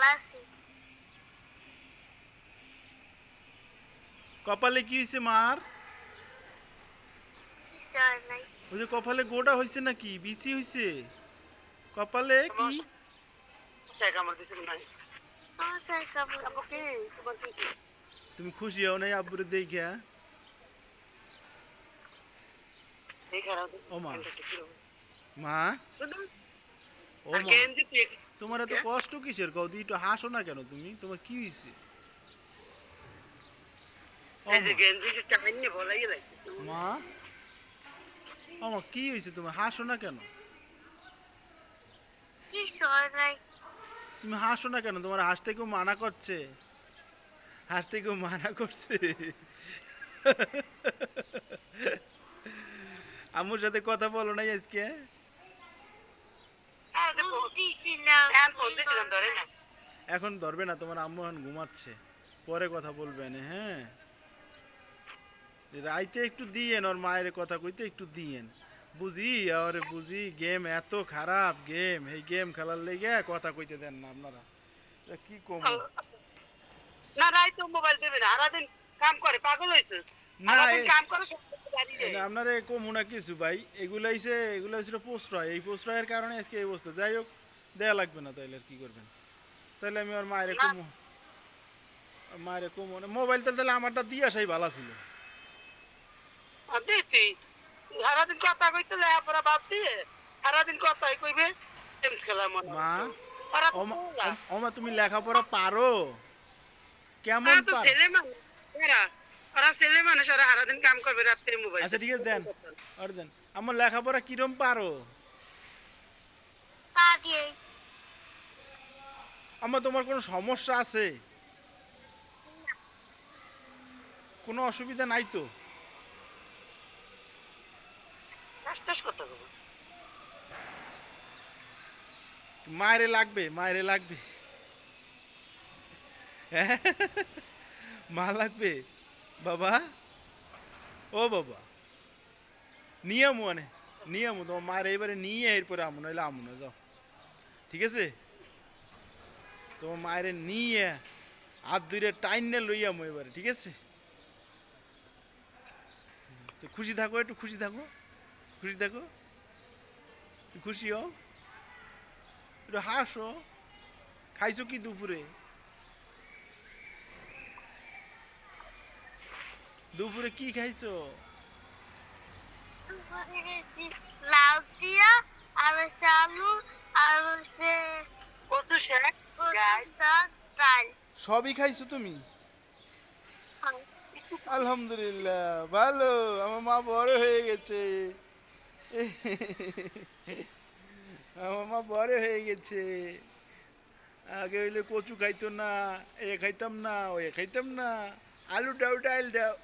ভালো আছি কপালে কি হয়েছে মার? কিছু হয় নাই ওই যে কপালে গোটা হয়েছে নাকি? বিচি হয়েছে কপালে কি? শেখ আমার দিছে নাই আমার স্যার কাপড় আপু কি তোমার কি তুমি খুশি হও নাই আব্বুরে দেখা এই খারাপ ও মা। মা? শুধু ও আর মা গেঞ্জি তুই তোমার এত কষ্ট কিসের? কৌদি একটু হাসো না কেন তুমি? তোমার কি হয়েছে ও মা, কি হাসো না কেন? নাই তুমি হাসো না কেন? তোমার হাসতে কেউ মানা করছে? হাসতে কেউ মানা করছে? আম্মুর সাথে কথা বলো নাই আজকে দিছিলাম এখন না। এখন ধরবে না তোমার আম্মু এখন ঘুমাচ্ছে। পরে কথা বলবে না হ্যাঁ? রাইতে একটু দিয়েন ওর মায়ের কথা কইতে একটু দিয়েন। বুঝি আর বুঝি গেম এত খারাপ গেম। এই গেম খেলার লেগে কথা কইতে দেন না আপনারা। তা কি কম? না রাই তো মোবাইল দেবে না। সারাদিন কাম করে পাগল হয়েছিস না কাম করে সব আপনারা কমু না কিছু ভাই। এগুলো হইছে এগুলো হইছিল প্রশ্রয়। এই প্রশ্রয়ের কারণে আজকে এই অবস্থা। যাই হোক দেয়া লাগবে না তাইলে আর কি করবেন? তাইলে আমি আর মায়ের। কমু মায়ের কমু মোবাইল তাহলে আমারটা দিয়ে আসাই ভালো ছিল। দিতি। সারাদিন কথা কইতে লেখাপড়া বাদ দিয়ে সারাদিন কথাই কইবে। গেমস খেলা মনে মা, তো। ওমা তুমি লেখাপড়া পারো? কেমন তো পারো? ছেলে মানুষ ওরা ছেলে মানুষ ওরা সারাদিন কাম করবে রাত্রে মোবাইল আচ্ছা ঠিক আছে দেন। আর দেন আমার লেখাপড়া কিরম পারো পা দিয়ে আমার তোমার কোনো সমস্যা আছে? কোনো অসুবিধা নাই তো? মায়েরে লাগবে মায়েরে লাগবে। হ্যাঁ? মা লাগবে? বাবা? ও বাবা। নিয়ে আমু মানে নিয়ে আমু। তোমার মায়ের এবারে নিয়ে এরপরে আমু নাহলে আমু না যাও। ঠিক আছে? তোমার মায়ের নিয়ে হাত দুইরে টাইনে লই আমু এবারে, ঠিক আছে? তো খুশি থাকো, একটু খুশি থাকো খুশি থাকো। খুশি হও। একটু হাসো খাইছো কি দুপুরে? দুপুরে কি খাইছো? লাউ দিয়া, আর আলু, আর হচ্ছে কচু শাক। সবই খাইছো তুমি। আলহামদুলিল্লাহ, ভালো। আমার মা বড় হয়ে গেছে। আমার মা বড় হয়ে গেছে। আগে হইলে কচু খাইতো না, এ খাইতাম না ওই খাইতাম না। আলু দাও ডাল দাও।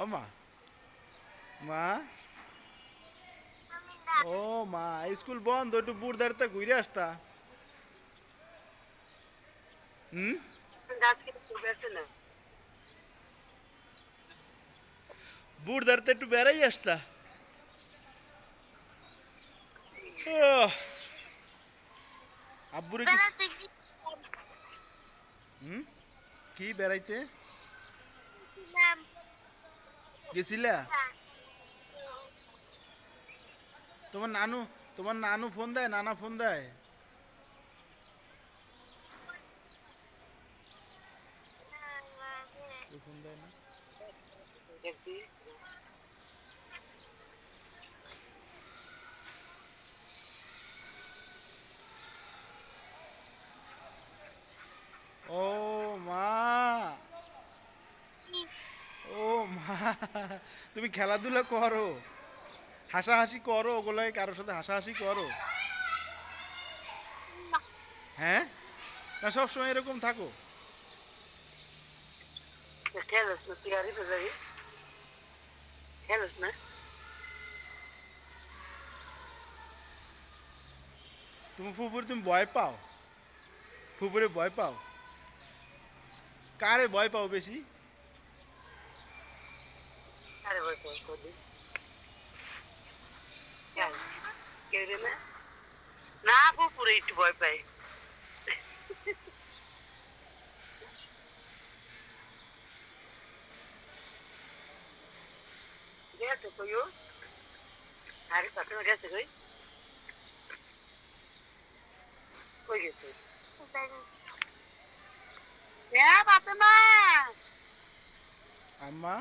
ও মা? ও মা স্কুল বন্ধ একটু বুড়দারতে ঘুরে আসতা হুম গাছ কেটে বেছে না বুড়দারতে একটু বেড়াই আসতা আহ। আব্বুরে কি বেড়াতে হুম কি বেড়াইতে গেছিলাম গেছিলা তোমার নানু তোমার নানু ফোন দেয় নানা ফোন দেয়। ফোন দেয় না? ও মা। ও মা তুমি খেলাধুলা করো। হাসাহাসি করো ওগুলাই কারোর সাথে হাসাহাসি করো। হ্যাঁ? না সবসময় এরকম থাকো। না তুমি ফুপুরে তুমি ভয় পাও? ফুপুরে ভয় পাও? কারে ভয় পাও বেশি? আরে ভয় পাস কেউ না না পুকুরে একটু ভয় পাই গেছে কই আরে পাখনা গেছে কই? কই গেছে? হ্যাঁ ফাতেমা! আম্মা?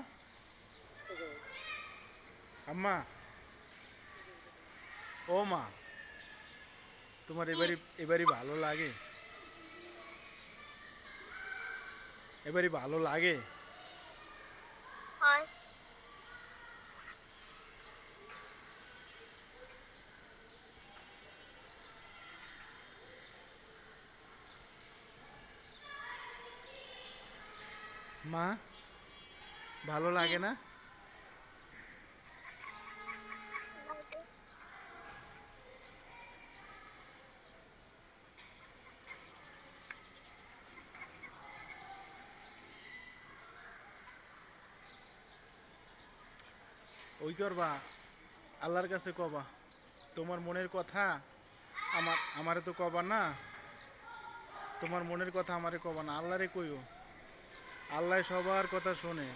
আম্মা? ও মা তোমার এবারই এবারই ভালো লাগে? এবারই ভালো লাগে? মা ভালো লাগে না? ওই করবা? আল্লাহর কাছে কবা, তোমার মনের কথা আমার, আমারে তো কবা না। তোমার মনের কথা আমারে কবা না, আল্লাহরে কইও। আল্লাহ সবার কথা শোনে।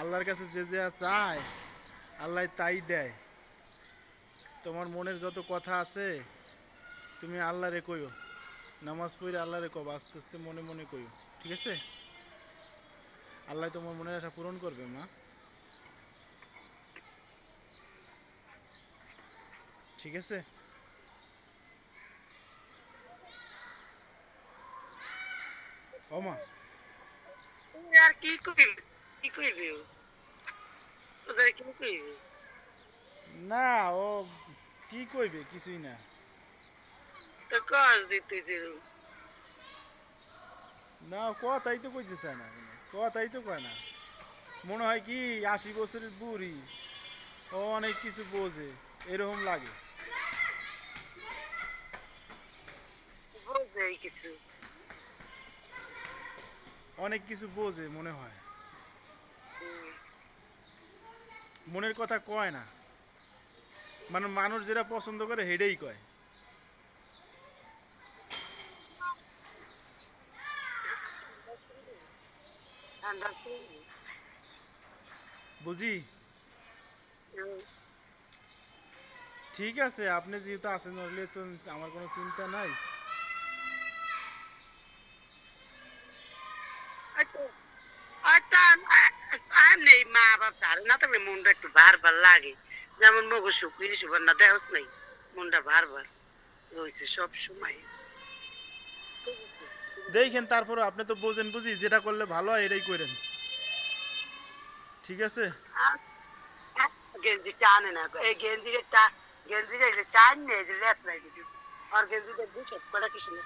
আল্লাহর কাছে যে যা চায়, আল্লাহ তাই দেয়। তোমার মনের যত কথা আছে, তুমি আল্লাহরে কইও। নামাজ পড়ে আল্লাহরে কব, আস্তে আস্তে মনে মনে কইও। ঠিক আছে? আল্লাহ তোমার মনের আশা পূরণ করবে, মা। ঠিক আছে? ও আর কি কইবি? কি কইবি ও? কি কইবি? না ও কি কইবে কিছুই না। তো কাজ দি তুই না কথাই তো কইতে চায় না। কথাই তো কয় না। মনে হয় কি আশি বছরের বুড়ি। ও অনেক কিছু বোঝে। এরকম লাগে। বোঝে কিছু। অনেক কিছু বোঝে মনে হয়। মনের কথা কয় না। মানে মানুষ যেটা পছন্দ করে হেডেই কয়। বুঝি? ঠিক আছে আপনি যেহেতু আছেন তো আমার কোনো চিন্তা নাই। হয়তো হয়তো আম- আ- আম নেই মা বাপ ধারে না থাকলে মনটা একটু ভার ভার লাগে। যেমন মগু শুক্রি সুবর্ণা দেহস নেই মনটা ভার ভার রয়েছে সব সময়। দেখেন তারপরে আপনি তো বোঝেন বুঝি যেটা করলে ভালো হয় এটাই করেন। ঠিক আছে? গেঞ্জি টানে না এই গেঞ্জিরে টা গেঞ্জিরে টান নেই যে লেতরাই দিছি। আর গেঞ্জিটা কটা কিছু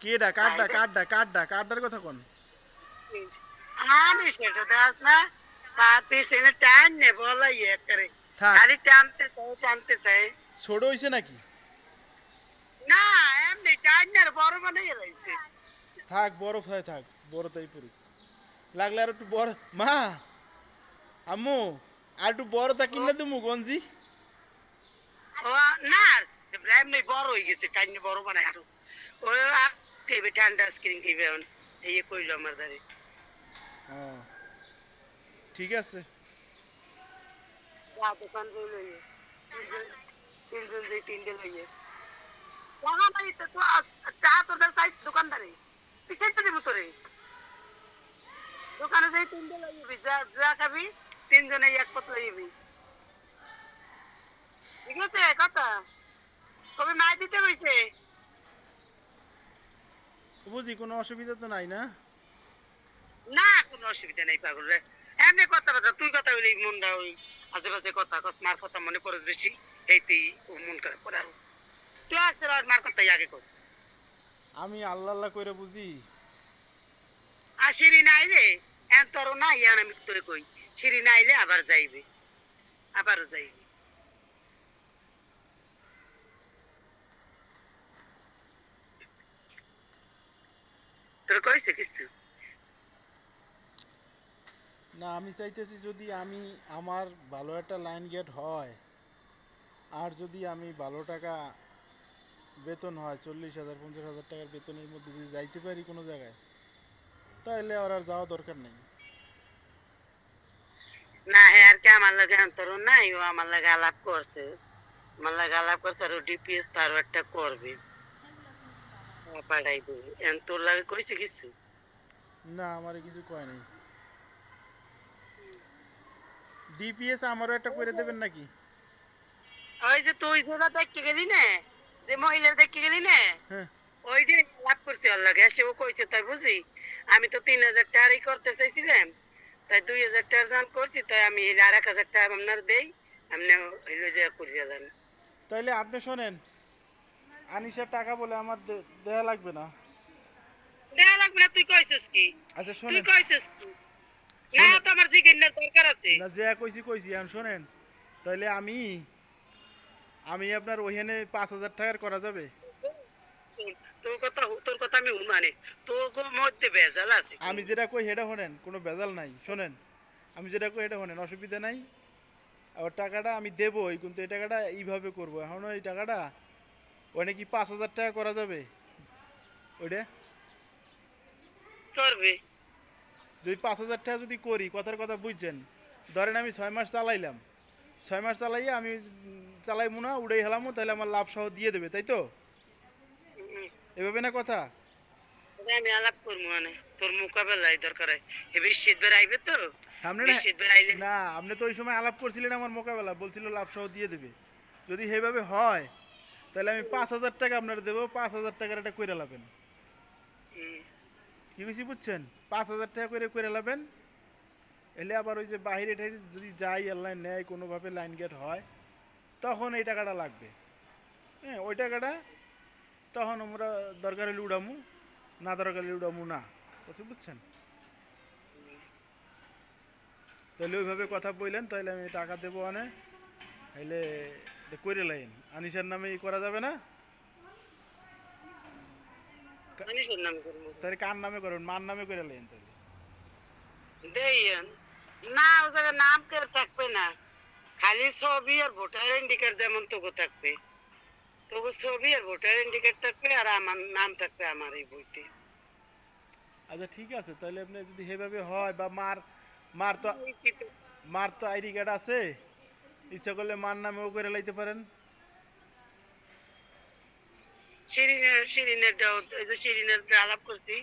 কেডা? কথা কোন। আরে সেটা দাস না। পা পিছনে টান নে বলা ইয়ে করে। খালি টানতে চাই টানতে চাই। ছোট হইছে নাকি? না এমনি টান না বড় বানাই রয়েছে থাক বরফ হয় থাক বড় তাই পড়ুক। লাগলে আর একটু বড় মা! আম্মু আর একটু বড় তা কিনে দেবো গঞ্জি? ও না এমনি বড় হয়ে গেছে টান বড় বানাই আরও। ও ঠান্ডা আইসক্রিম কেবে এই কইলো আমার দাঁড়ে ও ঠিক আছে। যা দোকান যাই লইয়ে তিনজন তিনজন তিনটে লইয়ে ঠিক আছে কথা। কবে মাই দিতে কইছে। বুঝি কোনো অসুবিধা তো নাই না? না কোনো অসুবিধা নাই পাগল রে। এমনি কথা কথা তুই কথা হইলে মনটা ওই আজে বাজে কথা কস মার কথা মনে করস বেশি এইতেই ও মন করে আরও। তুই আসতে আর মার কথাই আগে কস। আমি আল্লাহ আল্লাহ করে বুঝি। আর সিঁড়ি নাইলে এন তোর না ইয়ান আমি তোরে কই। সিঁড়ি নাইলে আবার যাইবে আবারও যাইবে। তোর কইছে কিছু? না আমি চাইতেছি যদি আমি আমার ভালো একটা লাইন গেট হয় আর যদি আমি ভালো টাকা বেতন হয় চল্লিশ হাজার পঞ্চাশ হাজার টাকার বেতনের মধ্যে যদি যাইতে পারি কোনো জায়গায় তাহলে আর আর যাওয়া দরকার নেই। না হ্যাঁ আর কি আমার লাগে অন্তর নাই ও আমার লাগে আলাপ করছে। আমার লাগে আলাপ করছে আর ও ডিপিএস তো আরও একটা করবে। পাঠাই দেবে তোর লাগে কইছে কিছু? না আমার কিছু কয় নাই। ডিপিএস আমারও একটা করে দেবেন নাকি? ওই যে তুই যেটা দেখতে গেলি না যে মহিলার দেখতে গেলি না হ্যাঁ। ওই যে লাভ করছে ওর লাগে সে ও কইছে তাই বুঝি? আমি তো তিন হাজার টাকারই করতে চাইছিলাম তাই দুই হাজার টাকা যখন করছি তাই আমি আর এক হাজার টাকা আপনার দেই আপনি হইল যে করিয়া দেন তাইলে আপনি শোনেন আনিসার টাকা বলে আমার দেয়া লাগবে না। দেয়া লাগবে না তুই কইছিস কি? আচ্ছা তুই কইছিস কি? না তো আমার দরকার আছে। না যে কইছি কইছি এখন শোনেন তাহলে আমি আমি আপনার ওইখানে পাঁচ হাজার টাকার করা যাবে? তোর- কথা তোর কথা আমি মানে তোর মধ্যে ভেজাল আছে। আমি যেটা কই সেটা শোনেন কোনো ভেজাল নাই শোনেন। আমি যেটা কই এটা শোনেন অসুবিধা নাই। আর টাকাটা আমি দেবই কিন্তু এই টাকাটা এইভাবে করব। এখন ওই টাকাটা ওখানে কি পাঁচ হাজার টাকা করা যাবে? ওইটা? করবে। যদি পাঁচ হাজার টাকা যদি করি কথার কথা বুঝছেন? ধরেন আমি ছয় মাস চালাইলাম। ছয় মাস চালাইয়ে আমি উম, চালাইমু না উড়াই হেলামু তাহলে আমার লাভ সহ দিয়ে দেবে তাই তো? এভাবে না কথা? আমি আলাপ করব মানে তোর মোকাবেলায় দরকার হয়। এবার শীত বেড়াইবে তো? সামনে বেশ না আপনি তো ওই সময় আলাপ করছিলেন আমার মোকাবেলা বলছিল লাভ সহ দিয়ে দেবে। যদি সেভাবে হয় তাহলে আমি পাঁচ হাজার টাকা আপনার দেবো পাঁচ হাজার টাকার একটা কইরা হুম। কি বেশি বুঝছেন? পাঁচ হাজার টাকা করে করে লাবেন এলে আবার ওই যে বাহিরে টাইরে যদি যাই আল্লাহ নেয়, কোনোভাবে লাইন গেট হয়, তখন এই টাকাটা লাগবে। হ্যাঁ ওই টাকাটা তখন আমরা দরকার হলে উড়ামু, না দরকার হলে উড়ামু না। বুঝতে বুঝছেন? তাহলে ওইভাবে কথা বললেন, তাহলে আমি টাকা দেবো অনেক তাহলে করে লাইন। আনিসার নামে করা যাবে না? মানুষের নাম করব তাহলে কার নামে করবেন মার নামে করে লাইন তাহলে। দেন না ও জায়গায় নাম কেউ থাকবে না। খালি ছবি আর ভোটার ইন্ডিকেট যেমন তোকে থাকবে। তোকে ছবি আর ভোটার ইন্ডিকেট থাকবে আর আমার নাম থাকবে আমার এই বইতে। আচ্ছা ঠিক আছে। তাহলে আপনি যদি সেভাবে হয় বা মার মার তো মার তো আইডি কার্ড আছে। ইচ্ছা করলে মার নামেও করে লাইতে পারেন। শিরিনের শিরিনের আলাপ করছি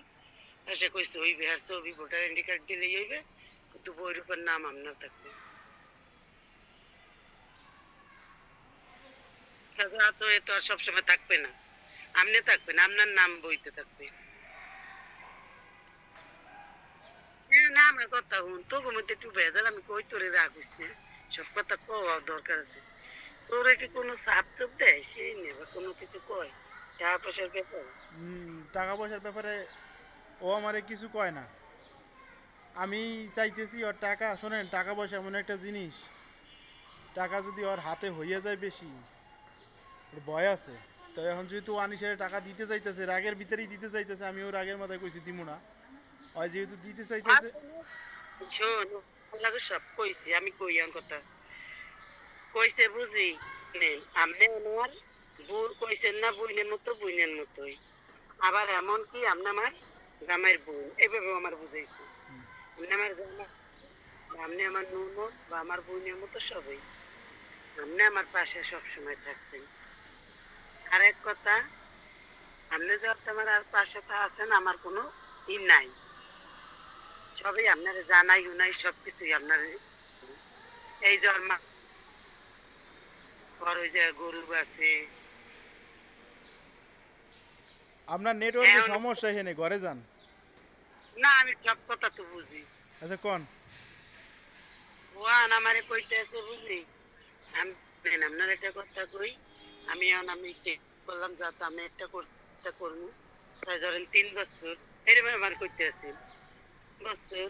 সে কইছে হইবে আর ছবি ভোটার ইন্ডিকেট দিলেই হইবে কিন্তু নাম আপনার থাকবে। তো এ তো আর সবসময় থাকবে না। আপনি থাকবেন আপনার নাম বইতে থাকবে। হ্যাঁ, না আমার কথা হুন তোকে মধ্যে একটু ভেজাল আমি কই তোরে রাগ হইস না সব কথা কওয়া দরকার আছে। তোরে কি কোনো চাপ চোপ দেয়? শিরিনে বা কোনো কিছু কয়? টাকা পয়সার ব্যাপার? টাকা পয়সার ব্যাপারে ও আমারে কিছু কয় না। আমি চাইতেছি ওর টাকা শোনেন টাকা পয়সা এমন একটা জিনিস টাকা যদি ওর হাতে হইয়া যায় বেশি ওর ভয় আছে। তো এখন যেহেতু আনিসারে টাকা দিতে চাইতেছে রাগের ভিতরেই দিতে চাইতেছে আমি ওর রাগের মাথায় কইছি দিমু না। ওই যেহেতু দিতে চাইতেছে শোন লাগে সব কইছি আমি কই আর কথা? কইছে বুঝি আমনে আমার বুর কইছেন না, বুইনের মতো, বুইনের মতোই। আবার এমন কি আমার জামাইয়ের বোন এভাবে আমার বুঝাইছে। আমনে আমার জামাই বা আমনে আমার ননদ বা আমার বোনের মতো সবই। আমনে আমার পাশে সব সময় থাকবেন আরেক কথা আপনি যত আমার পাশে আছেন, আমার কোনো ই নাই। সবই আপনার জানাই উনাই সব কিছুই আপনার। এই জন্মা আর ওই যে গরু আছে আপনার নেটওয়ার্কের সমস্যা এখানে ঘরে যান। না আমি সব কথা তো বুঝি। আচ্ছা কোন? ওয়ান আমারে কইতে আছে বুঝি আমি আপনার একটা কথা কই আমি এখন আমি করলাম যা তো আমি একটা কর- একটা করব। তাই ধরেন তিন বছর এরকম আমার করতে আছে বছর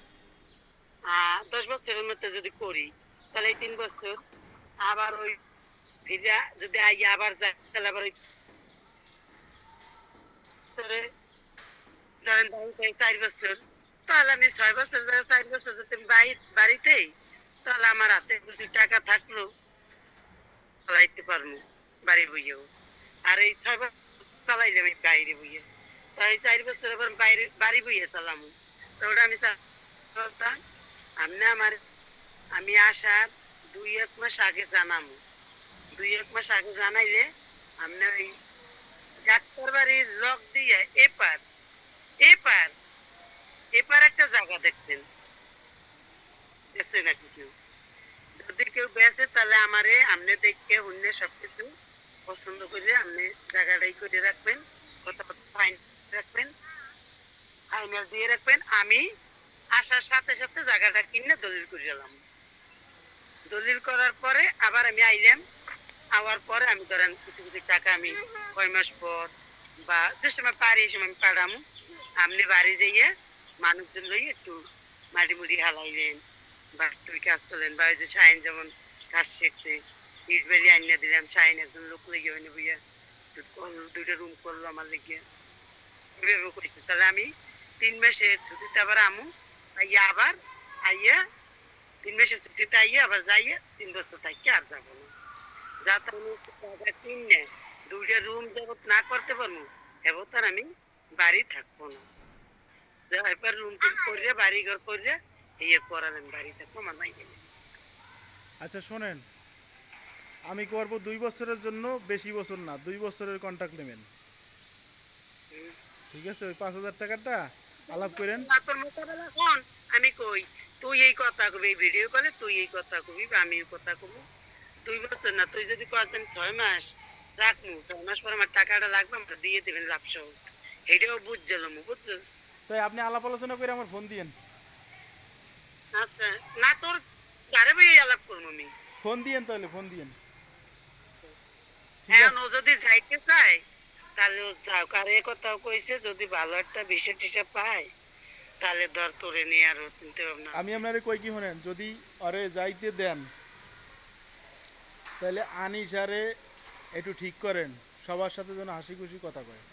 দশ বছরের মধ্যে যদি করি তাহলে এই তিন বছর আবার ওই ফিরা যদি আই আবার যাই তাহলে আবার ওই ধরে ধরেন চার বছর, তাহলে আমি ছয় বছর যাই চার বছর যদি বাড়িতেই, তাহলে আমার হাতে কিছু টাকা থাকল, চালাইতে পারব, বাড়ি বইয়েও আর এই ছয় বছর চালাইলে আমি বাইরে বইয়ে। তাই চার বছর পর বাইরে, বাড়ি বইয়ে চালামু। তো ওটা আমি চালাতাম আমি আমার, আমি আসার দুই এক মাস আগে জানামু। দুই এক মাস আগে জানাইলে, আপনি ওই ডাক্তার লক দিয়ে এপার এপার এপার একটা জায়গা দেখতেন নাকি কেউ? যদি কেউ তাহলে আমারে আপনি দেখে সবকিছু পছন্দ করে আপনি জায়গাটাই করে রাখবেন কথা ফাইন রাখবেন, ফাইনাল দিয়ে রাখবেন। আমি আসার সাথে সাথে জায়গাটা কিনে দলিল করে গেলাম দলিল করার পরে আবার আমি আইলাম আওয়ার পরে আমি ধরেন কিছু কিছু টাকা আমি কয় মাস পর বা যে সময় পারি এই সময় আমি পাঠামু আপনি বাড়ি যাইয়ে মানুষজন লই একটু মাটি মুড়ি হালাইলেন বা তুই কাজ করলেন বা ওই যে শাইন যেমন কাজ শিখছে ইট বেলি আইনা দিলাম শাইন একজন লোক লেগে হইনি বুঝিয়া দুইটা রুম করল আমার লেগে। এভাবে করছি। তাহলে আমি তিন মাসের ছুটিতে আবার আমু আইয়া আবার আইয়া তিন মাসের ছুটিতে আইয়া আবার যাইয়া তিন বছর থাকি আর যাব যাতে টাকা কিনে দুইটা রুম জগৎ না করতে পারব আমি বাড়ি থাকব না। এবার রুম টুম করে বাড়ি ঘর করে এরপর আর আমি বাড়ি থাকব আমার মাই গেলে। আচ্ছা শোনেন। আমি করব দুই বছরের জন্য বেশি বছর না দুই বছরের কন্ট্রাক্ট নেবেন। ঠিক আছে? ওই পাঁচ হাজার টাকাটা আলাপ করেন। না তোর মোকাবেলা কোন আমি কই তুই এই কথা কবি ভিডিও কলে তুই এই কথা কবি বা আমি কথা কব। দুই বছর না তুই যদি কয় আমি ছয় মাস রাখমু ছয় মাস পর আমার টাকাটা লাগবে আমরা দিয়ে দেবেন লাভ সহ এইটাও বুঝছিলাম বুঝছিস? তাই আপনি আলাপ আলোচনা করে আমার ফোন দিয়েন। আচ্ছা না তোর যারে ভাই আলাপ করব আমি। ফোন দিয়েন তাহলে ফোন দিয়েন। আছে ও যদি যাইতে চায় তাহলে ও আর এ কথাও কইছে যদি ভালো একটা বিষয় টিসা পায় তাহলে ধর তোরে নিয়ে আরও চিন্তা ভাবনা আমি আপনারে কই কি শোনেন যদি আরে যাইতে দেন তাহলে আনিসারে একটু ঠিক করেন সবার সাথে যেন হাসি খুশি কথা কয়।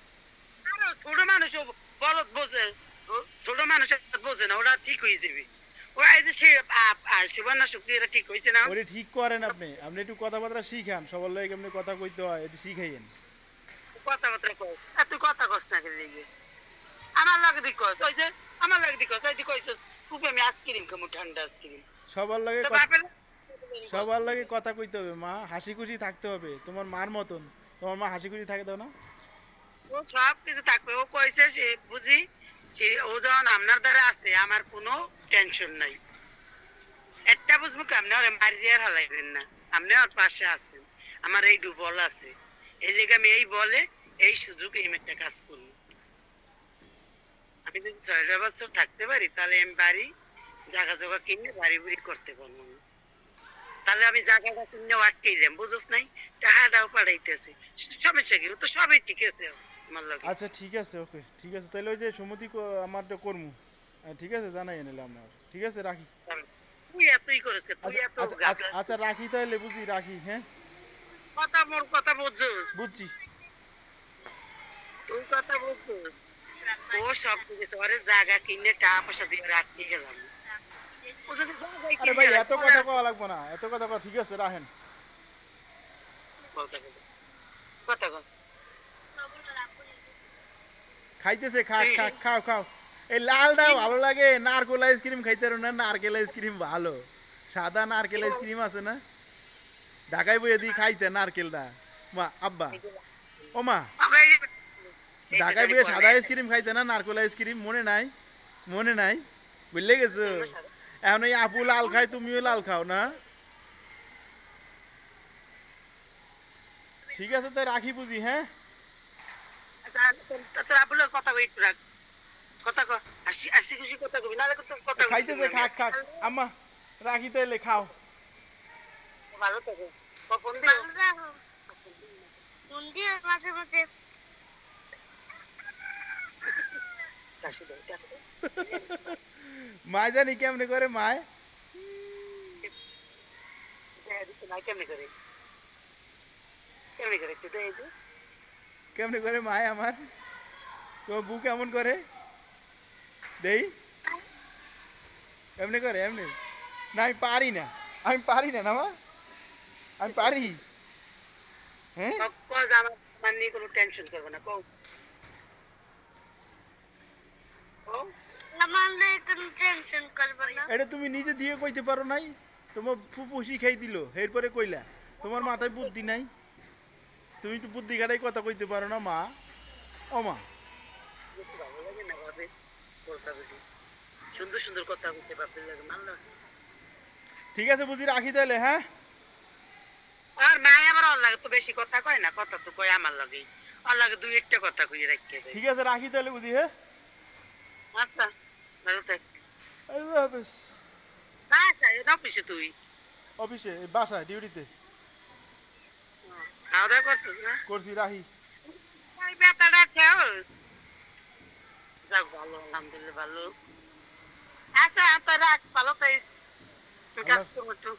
ছোট মানুষ ও বলদ বোঝে ছোট মানুষ বোঝে না ওরা ঠিক হয়ে যাবে। ঠিক করেন আপনি আপনি একটু কথাবার্তা শিখান সবার লাগে কেমনি কথা কইতে হয় একটু শিখাইয়েন। কথাবার্তা কয় তুই কথা কস না আমার লাগে দি কস ওই যে আমার লাগে কস কইছস খুব আমি আইসক্রিম খামু ঠান্ডা আইসক্রিম সবার লাগে তো বাপের সবার লাগে কথা কইতে হবে, মা। হাসি খুশি থাকতে হবে, তোমার মার মতন। তোমার মা হাসি খুশি থাকে, দাও না। ও সব কিছু থাকবে। ও কইছে সে, বুঝি? সে, ও যখন আপনার দ্বারা আছে, আমার কোনো টেনশন নাই। একটা বুঝব কি, আপনি ওরে মারি দিয়ে হালাইবেন না। আপনি ওর পাশে আছেন। আমার এই ডুবল আছে। এই লেগে আমি এই বলে, এই সুযোগে আমি একটা কাজ করব আমি যদি ছয়টা বছর থাকতে পারি, তাহলে আমি বাড়ি জায়গা জায়গা কিনে বাড়ি বুড়ি করতে পারব। তাহলে আমি জায়গাটা কিনে আটকেই যাম বুঝছ নাই? টাকাটাও পাঠাইতেছে। সমস্যা কি? তো সবই ঠিক আছে আচ্ছা ঠিক আছে ওকে ঠিক আছে। তাহলে ওই যে সুমতি ক- আমারটা করমু। ঠিক আছে জানাই নিলাম আপনার ঠিক আছে রাখি। তুই এতই করিস তুই আচ্ছা এত আচ্ছা, আচ্ছা আচ্ছা রাখি তাহলে বুঝি রাখি হ্যাঁ? কথা মোর কথা বুঝছিস বুঝছি। তুই কথা বুঝছিস ও সব কিছু ওরে জায়গা কিনে টাকা পয়সা দিয়ে রাখতে গেলাম। ও যদি জায়গায় আরে ভাই এত কথা কওয়া লাগবে না এত কথা কওয়া ঠিক আছে রাখেন। কথা কথা খাইতেছে খা খা খাও খাও। এই লালটা ভালো লাগে নারকেল আইসক্রিম খাইতে না নারকেল আইসক্রিম ভালো। সাদা নারকেল আইসক্রিম আছে না? ঢাকায় বইয়ে খাইতে নারকেলটা। মা আব্বা। ও মা ঢাকায় বইয়ে সাদা আইসক্রিম খাইতে না নারকেল আইসক্রিম মনে নাই মনে নাই। বুঝলে গেছো? এখন এই আপু লাল খায় তুমিও লাল খাও না ঠিক আছে তাই রাখি বুঝি হ্যাঁ আচ্ছা, তো- তোর আবুলের কথা কই একটু রাখ। কথা ক হাসি হাসি খুশি কথা কবি নাহলে তো কথা কইতে খাইতেছে পারবি খাক না। খাক আম্মা রাখি তাইলে খাও ভালো থাকো কখন দিও ভালো রাখো ফোন দিয়ে মাঝে মাঝে কাশি দাও কাশি দাও মায় জানি কেমনে করে মায় দেয়া দিতে নাই কেমনে করে কেমনে করে একটু দেয় দে কেমনে করে মায় আমার তোমার বউ কেমন করে দেই এমনি করে এমনি না আমি পারি না আমি পারি না না মা আমি পারি হ্যাঁ কজ আমার আমার নিয়ে কোনো টেনশন করবে না কও কও আমার নিয়ে কোনো টেনশন করবে না এটা তুমি নিজে দিয়ে কইতে পারো নাই তোমার ফুপু শিখাই দিল এরপরে কইলা তোমার মাথায় বুদ্ধি নাই। তুমি একটু বুদ্ধি খাটাই কথা কইতে পারো না মা। ও মা। সুন্দর সুন্দর কথা বাপের লাগে ঠিক আছে বুঝি রাখি তাহলে হ্যাঁ? আর মায় আবার ওর লাগে তো বেশি কথা কয় না কথা তো কয় আমার লাগে ওর লাগে দুই একটা কথা কই দেয়। ঠিক আছে রাখি তাহলে বুঝি হ্যাঁ? আচ্ছা আল্লাহ হাফেজ বাসা এটা অফিসে তুই? অফিসে এই বাসায় ডিউটিতে। খাওয়া দাওয়া করছিস না? করছি রাহি। ওই বেতাটা খেয়েস যাক ভালো আলহামদুলিল্লাহ ভালো। আচ্ছা তো রাখ ভালো তাইস কাজ করব একটু।